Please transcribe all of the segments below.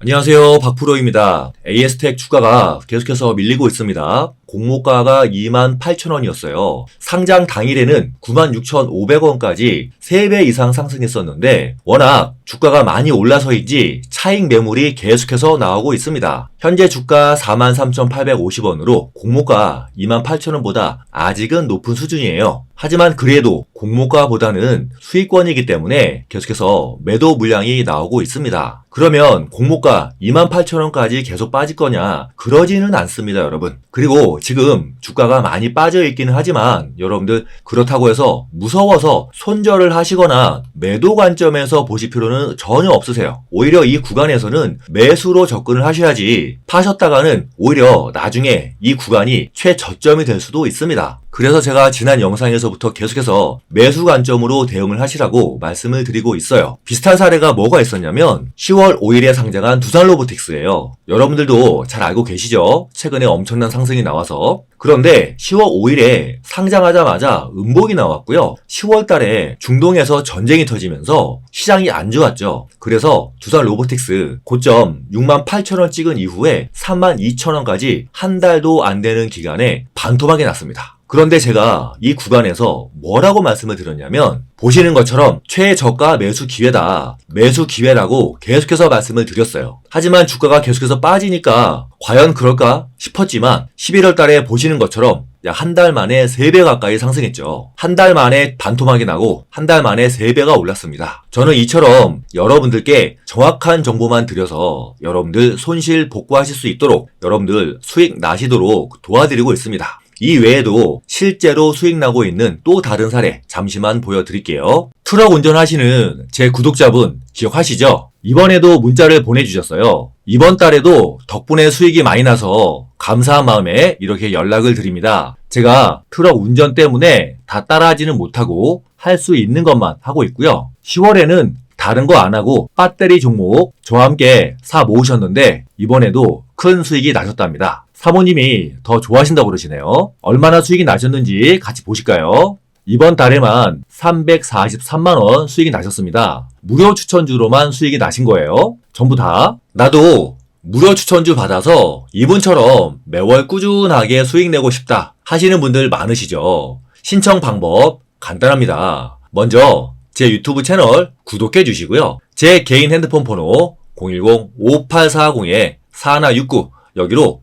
안녕하세요. 박프로입니다. AS텍 주가가 계속해서 밀리고 있습니다. 공모가가 28,000원이었어요. 상장 당일에는 96,500원까지 3배 이상 상승했었는데 워낙 주가가 많이 올라서인지 차익 매물이 계속해서 나오고 있습니다. 현재 주가 43,850원으로 공모가 28,000원보다 아직은 높은 수준이에요. 하지만 그래도 공모가보다는 수익권이기 때문에 계속해서 매도 물량이 나오고 있습니다. 그러면 공모가 28,000원까지 계속 빠질 거냐? 그러지는 않습니다, 여러분. 그리고 지금 주가가 많이 빠져 있기는 하지만 여러분들 그렇다고 해서 무서워서 손절을 하시거나 매도 관점에서 보실 필요는 전혀 없으세요. 오히려 이 구간에서는 매수로 접근을 하셔야지 파셨다가는 오히려 나중에 이 구간이 최저점이 될 수도 있습니다. 그래서 제가 지난 영상에서부터 계속해서 매수 관점으로 대응을 하시라고 말씀을 드리고 있어요. 비슷한 사례가 뭐가 있었냐면 10월 5일에 상장한 두산 로보틱스예요. 여러분들도 잘 알고 계시죠? 최근에 엄청난 상승이 나와서 그런데 10월 5일에 상장하자마자 음봉이 나왔고요. 10월 달에 중동에서 전쟁이 터지면서 시장이 안 좋았죠. 그래서 두산 로보틱스 고점 6만 8천 원 찍은 이후에 3만 2천 원까지 한 달도 안 되는 기간에 반토막이 났습니다. 그런데 제가 이 구간에서 뭐라고 말씀을 드렸냐면 보시는 것처럼 최저가 매수 기회다. 매수 기회라고 계속해서 말씀을 드렸어요. 하지만 주가가 계속해서 빠지니까 과연 그럴까 싶었지만 11월 달에 보시는 것처럼 약 한 달 만에 3배 가까이 상승했죠. 한 달 만에 반토막이 나고 한 달 만에 3배가 올랐습니다. 저는 이처럼 여러분들께 정확한 정보만 드려서 여러분들 손실 복구하실 수 있도록 여러분들 수익 나시도록 도와드리고 있습니다. 이 외에도 실제로 수익 나고 있는 또 다른 사례 잠시만 보여드릴게요. 트럭 운전하시는 제 구독자분 기억하시죠? 이번에도 문자를 보내주셨어요. 이번 달에도 덕분에 수익이 많이 나서 감사한 마음에 이렇게 연락을 드립니다. 제가 트럭 운전 때문에 다 따라하지는 못하고 할 수 있는 것만 하고 있고요. 10월에는 다른 거 안 하고 배터리 종목 저와 함께 사 모으셨는데 이번에도 큰 수익이 나셨답니다. 사모님이 더 좋아하신다고 그러시네요. 얼마나 수익이 나셨는지 같이 보실까요? 이번 달에만 343만원 수익이 나셨습니다. 무료 추천주로만 수익이 나신 거예요. 전부 다. 나도 무료 추천주 받아서 이분처럼 매월 꾸준하게 수익 내고 싶다 하시는 분들 많으시죠. 신청 방법 간단합니다. 먼저 제 유튜브 채널 구독해 주시고요. 제 개인 핸드폰 번호 010-5840-4169 여기로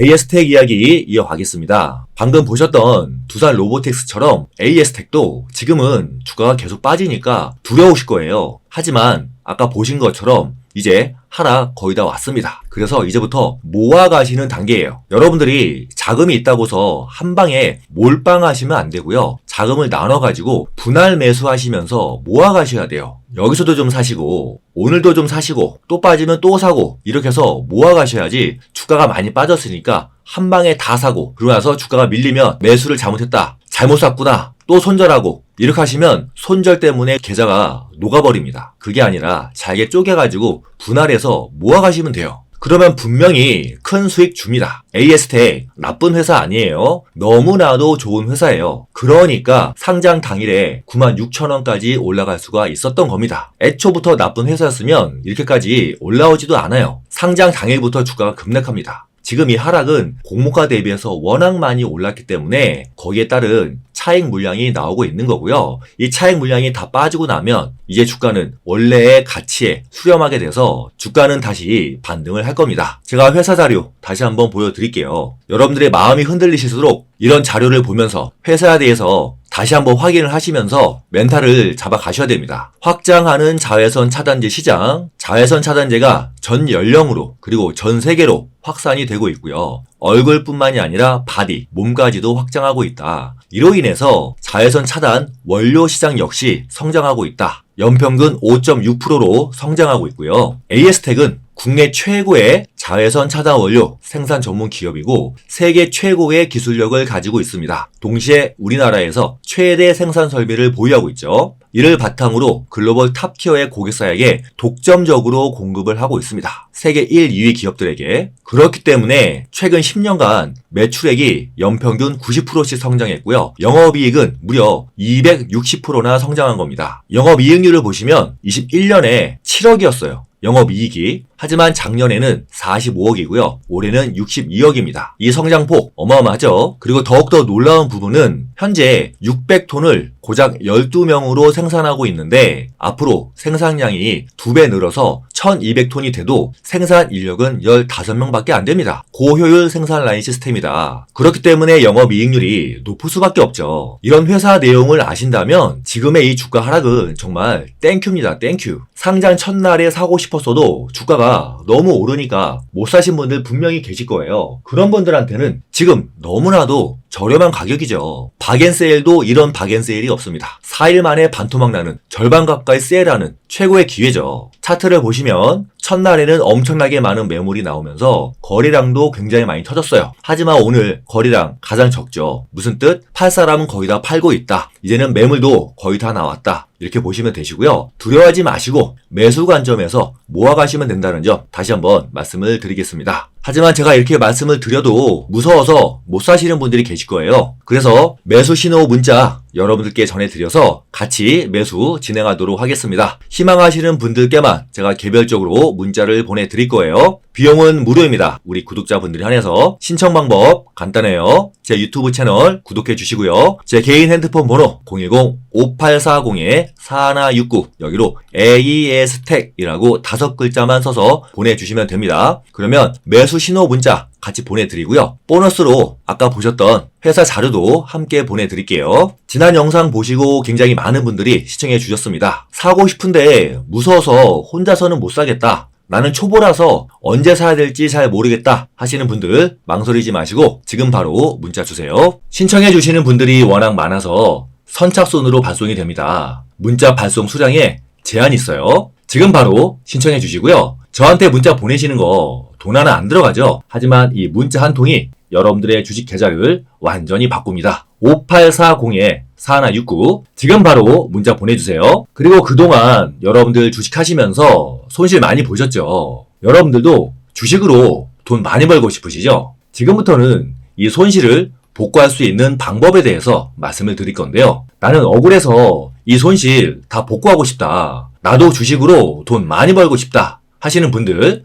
AS텍 이야기 이어가겠습니다. 방금 보셨던 두산 로보텍스처럼 AS텍도 지금은 주가가 계속 빠지니까 두려우실 거예요. 하지만 아까 보신 것처럼 이제 하락 거의 다 왔습니다. 그래서 이제부터 모아가시는 단계예요. 여러분들이 자금이 있다고서 한 방에 몰빵하시면 안 되고요. 자금을 나눠가지고 분할 매수하시면서 모아가셔야 돼요. 여기서도 좀 사시고 오늘도 좀 사시고 또 빠지면 또 사고 이렇게 해서 모아가셔야지 주가가 많이 빠졌으니까 한 방에 다 사고 그러고 나서 주가가 밀리면 매수를 잘못했다. 잘못 샀구나. 또 손절하고 이렇게 하시면 손절 때문에 계좌가 녹아버립니다. 그게 아니라 잘게 쪼개가지고 분할해서 모아가시면 돼요. 그러면 분명히 큰 수익 줍니다. AS텍 나쁜 회사 아니에요. 너무나도 좋은 회사예요. 그러니까 상장 당일에 96,000원까지 올라갈 수가 있었던 겁니다. 애초부터 나쁜 회사였으면 이렇게까지 올라오지도 않아요. 상장 당일부터 주가가 급락합니다. 지금 이 하락은 공모가 대비해서 워낙 많이 올랐기 때문에 거기에 따른 차익 물량이 나오고 있는 거고요. 이 차익 물량이 다 빠지고 나면 이제 주가는 원래의 가치에 수렴하게 돼서 주가는 다시 반등을 할 겁니다. 제가 회사 자료 다시 한번 보여드릴게요. 여러분들의 마음이 흔들리실수록 이런 자료를 보면서 회사에 대해서 다시 한번 확인을 하시면서 멘탈을 잡아 가셔야 됩니다. 확장하는 자외선 차단제 시장, 자외선 차단제가 전 연령으로 그리고 전 세계로 확산이 되고 있고요. 얼굴뿐만이 아니라 바디, 몸까지도 확장하고 있다. 이로 인해서 자외선 차단 원료 시장 역시 성장하고 있다. 연평균 5.6%로 성장하고 있고요. AS텍은 국내 최고의 자외선 차단 원료 생산 전문 기업이고 세계 최고의 기술력을 가지고 있습니다. 동시에 우리나라에서 최대 생산 설비를 보유하고 있죠. 이를 바탕으로 글로벌 탑티어의 고객사에게 독점적으로 공급을 하고 있습니다. 세계 1, 2위 기업들에게. 그렇기 때문에 최근 10년간 매출액이 연평균 90%씩 성장했고요. 영업이익은 무려 260%나 성장한 겁니다. 영업이익률을 보시면 21년에 7억이었어요. 영업이익이 하지만 작년에는 45억이고요. 올해는 62억입니다. 이 성장폭 어마어마하죠. 그리고 더욱더 놀라운 부분은 현재 600톤을 고작 12명으로 생산하고 있는데 앞으로 생산량이 2배 늘어서 1200톤이 돼도 생산 인력은 15명밖에 안 됩니다. 고효율 생산 라인 시스템이다. 그렇기 때문에 영업이익률이 높을 수밖에 없죠. 이런 회사 내용을 아신다면 지금의 이 주가 하락은 정말 땡큐입니다. 땡큐. 상장 첫날에 사고 싶 었어도 주가가 너무 오르니까 못 사신 분들 분명히 계실 거예요. 그런 분들한테는 지금 너무나도 저렴한 가격이죠. 박앤세일도 이런 박앤세일이 없습니다. 4일 만에 반토막 나는 절반 가까이 세일하는 최고의 기회죠. 차트를 보시면 첫날에는 엄청나게 많은 매물이 나오면서 거래량도 굉장히 많이 터졌어요. 하지만 오늘 거래량 가장 적죠. 무슨 뜻? 팔 사람은 거의 다 팔고 있다. 이제는 매물도 거의 다 나왔다. 이렇게 보시면 되시고요. 두려워하지 마시고 매수 관점에서 모아가시면 된다는 점 다시 한번 말씀을 드리겠습니다. 하지만 제가 이렇게 말씀을 드려도 무서워서 못 사시는 분들이 계실 거예요. 그래서 매수 신호 문자 여러분들께 전해드려서 같이 매수 진행하도록 하겠습니다. 희망하시는 분들께만 제가 개별적으로 문자를 보내드릴 거예요. 비용은 무료입니다. 우리 구독자분들이 한해서 신청 방법 간단해요. 제 유튜브 채널 구독해 주시고요. 제 개인 핸드폰 번호 010-5840-4169 여기로 AES텍이라고 다섯 글자만 써서 보내주시면 됩니다. 그러면 매수 신호 문자 같이 보내드리고요. 보너스로 아까 보셨던 회사 자료도 함께 보내드릴게요. 지난 영상 보시고 굉장히 많은 분들이 시청해 주셨습니다. 사고 싶은데 무서워서 혼자서는 못 사겠다. 나는 초보라서 언제 사야 될지 잘 모르겠다 하시는 분들 망설이지 마시고 지금 바로 문자 주세요. 신청해 주시는 분들이 워낙 많아서 선착순으로 발송이 됩니다. 문자 발송 수량에 제한이 있어요. 지금 바로 신청해 주시고요. 저한테 문자 보내시는 거 돈 하나 안 들어가죠? 하지만 이 문자 한 통이 여러분들의 주식 계좌를 완전히 바꿉니다. 5840-4169 지금 바로 문자 보내주세요. 그리고 그동안 여러분들 주식하시면서 손실 많이 보셨죠? 여러분들도 주식으로 돈 많이 벌고 싶으시죠? 지금부터는 이 손실을 복구할 수 있는 방법에 대해서 말씀을 드릴 건데요. 나는 억울해서 이 손실 다 복구하고 싶다. 나도 주식으로 돈 많이 벌고 싶다. 하시는 분들